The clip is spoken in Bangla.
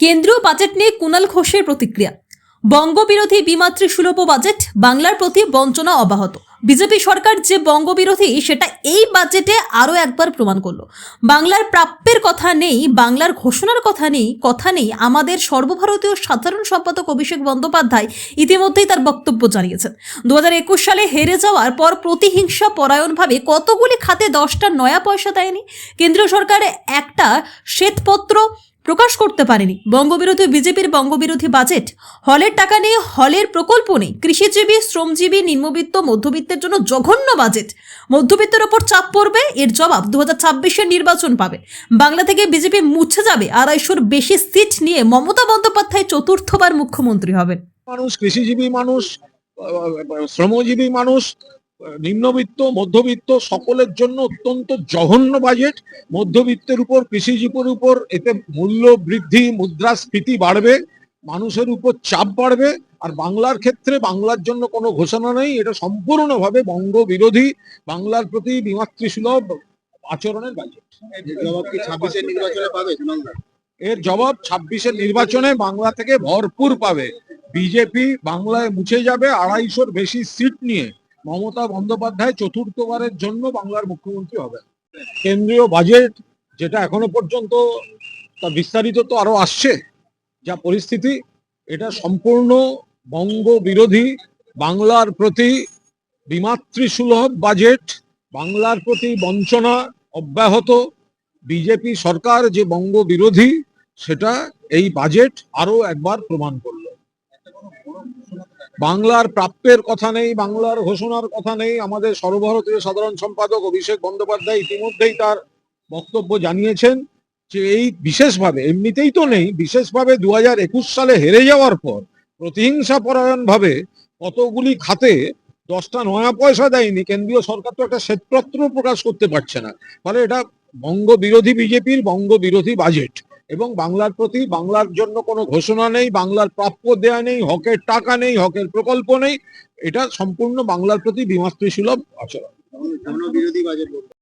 কেন্দ্রীয় বাজেট নিয়ে কুণাল ঘোষের প্রতিক্রিয়া। বঙ্গবিরোধী বিমাতৃ সুলভ বাজেট বাংলার প্রতি বঞ্চনা অব্যাহত। বিজেপি সরকার যে বঙ্গবিরোধী, সেটা এই বাজেটে আরও একবার প্রমাণ করল। বাংলার প্রাপ্যের কথা নেই, বাংলার ঘোষণার কথা নেই কথা নেই, আমাদের সর্বভারতীয় সাধারণ সম্পাদক অভিষেক বন্দ্যোপাধ্যায় ইতিমধ্যেই তার বক্তব্য জানিয়েছেন। দু একুশ সালে হেরে যাওয়ার পর প্রতিহিংসা পরায়ণভাবে কতগুলি খাতে দশটা নয়া পয়সা দেয়নি। কেন্দ্রীয় সরকার একটা শ্বেতপত্র প্রকাশ করতে পারেনি। বঙ্গবিরোধী, বিজেপির বঙ্গবিরোধী বাজেট, হলের টাকা নেই হলের প্রকল্প নেই। কৃষিজীবী, শ্রমজীবী, নিম্নবিত্ত, মধ্যবিত্তের জন্য জঘন্য বাজেট। মধ্যবিত্তের ওপর চাপ পড়বে, এর জবাব দু হাজার নির্বাচন পাবে। বাংলা থেকে বিজেপি মুছে যাবে, আড়াইশোর বেশি সিট নিয়ে মমতা বন্দ্যোপাধ্যায় চতুর্থবার মুখ্যমন্ত্রী হবেন। মানুষ, কৃষিজীবী মানুষ, শ্রমজীবী মানুষ নিম্নবিত্ত মধ্যবিত্ত সকলের জন্য অত্যন্ত জঘন্য বাজেট মধ্যবিত্তের উপর কৃষিজীবীর উপর এতে মূল্য বৃদ্ধি মুদ্রাস্ফীতি বাড়বে মানুষের উপর চাপ বাড়বে। আর বাংলার ক্ষেত্রে বাংলার জন্য কোনো ঘোষণা নেই। এটা সম্পূর্ণভাবে বঙ্গ বিরোধী বাংলার প্রতি বিমাতৃসুলভ আচরণের বাজেট জবাব ছাব্বিশের নির্বাচনে পাবে এর জবাব ছাব্বিশের নির্বাচনে বাংলা থেকে ভরপুর পাবে। বিজেপি বাংলায় মুছে যাবে আড়াইশোর বেশি সিট নিয়ে। মমতা বন্দ্যোপাধ্যায় চতুর্থবারের জন্য বাংলার মুখ্যমন্ত্রী হবে কেন্দ্রীয় বাজেট যেটা এখনও পর্যন্ত তা বিস্তারিত তো আরও আসছে, যা পরিস্থিতি, এটা সম্পূর্ণ বঙ্গ বিরোধী বাংলার প্রতি বিমাতৃসুলভ বাজেট বাংলার প্রতি বঞ্চনা অব্যাহত, বিজেপি সরকার যে বঙ্গ বিরোধী সেটা এই বাজেট আরও একবার প্রমাণ করল বাংলার প্রাপ্যের কথা নেই, বাংলার ঘোষণার কথা নেই। আমাদের সর্বভারতীয় সাধারণ সম্পাদক অভিষেক বন্দ্যোপাধ্যায় ইতিমধ্যেই তার বক্তব্য জানিয়েছেন যে এই বিশেষভাবে, এমনিতেই তো নেই, বিশেষভাবে দু হাজার একুশ সালে হেরে যাওয়ার পর প্রতিহিংসা পরায়ণ ভাবে কতগুলি খাতে দশটা নয়া পয়সা দেয়নি, কেন্দ্রীয় সরকার তো একটা শ্বেতপত্র প্রকাশ করতে পারছে না। ফলে এটা বঙ্গ বিরোধী বিজেপির বঙ্গ বিরোধী বাজেট। এবং বাংলার প্রতি বাংলার জন্য কোনো ঘোষণা নেই, বাংলার প্রাপ্য দেয়া নেই, হকের টাকা নেই, হকের প্রকল্প নেই। এটা সম্পূর্ণ বাংলার প্রতি বিমাস্ত্রী সুলভ আচরণ বিরোধী বাজেট